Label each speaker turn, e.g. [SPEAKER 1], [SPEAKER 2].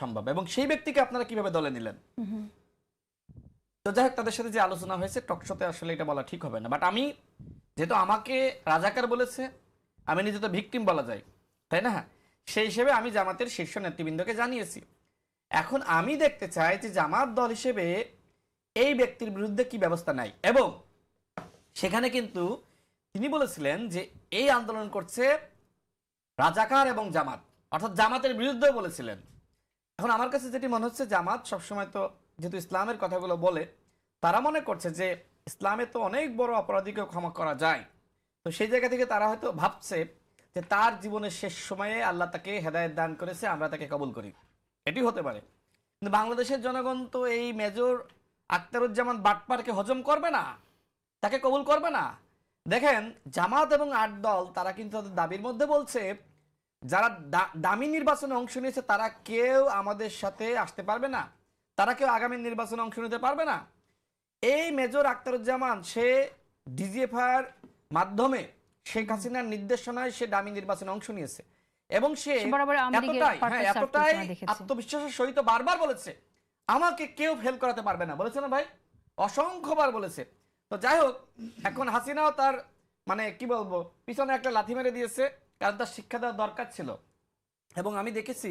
[SPEAKER 1] সম্ভব। এবং সেই ব্যক্তিকে আপনারা কীভাবে দলে নিলেন? তো যাই হোক, তাদের সাথে যে আলোচনা হয়েছে টকশোতে আসলে এটা বলা ঠিক হবে না। বাট আমি, যেহেতু আমাকে রাজাকার বলেছে, আমি নিজে তো ভিকটিম বলা যায়, তাই না? সেই হিসেবে আমি জামাতের শীর্ষ নেতৃবৃন্দকে জানিয়েছি। এখন আমি দেখতে চাই যে জামাত দল হিসেবে এই ব্যক্তির বিরুদ্ধে কি ব্যবস্থা নাই এবং সেখানে কিন্তু তিনি বলেছিলেন যে এই আন্দোলন করছে রাজাকার এবং জামাত। অর্থাৎ জামাতের বিরুদ্ধেও বলেছিলেন। এখন আমার কাছে যেটি মনে হচ্ছে, জামাত সবসময় তো যেহেতু ইসলামের কথাগুলো বলে, তারা মনে করছে যে ইসলামে তো অনেক বড় অপরাধীকে ক্ষমা করা যায়। তো সেই জায়গা থেকে তারা হয়তো ভাবছে যে তার জীবনের শেষ সময়ে আল্লাহ তাকে হেদায়ত দান করেছে, আমরা তাকে কবুল করি। এটি হতে পারে। কিন্তু বাংলাদেশের জনগণ তো এই মেজর আখতারুজ্জামান বাটপারকে হজম করবে না, তাকে কবুল করবে না। দেখেন, জামাত এবং আট দল, তারা কিন্তু তাদের দাবির মধ্যে বলছে যারা দামি নির্বাচনে অংশ নিয়েছে তারা কেউ আমাদের সাথে আসতে পারবে না। তারা কেউ আগামী নির্বাচনে অংশ নিতে পারবে না। এই মেজর আখতারুজ্জামান সে ডিজিএফআর মাধ্যমে শেখ হাসিনার নির্দেশনায় সে দামি নির্বাচনে অংশ নিয়েছে। এবং সে এতটাই হ্যাঁ এতটাই আত্মবিশ্বাসের সহিত বারবার বলেছে আমাকে কেউ ফেল করাতে পারবে না। বলেছে না ভাই? অসংখ্যবার বলেছে। তো যাই হোক এখন হাসিনাও তার মানে কি বলব পিছনে একটা লাথি মেরে দিয়েছে। কারণ তার শিক্ষা দেওয়ার দরকার ছিল। এবং আমি দেখেছি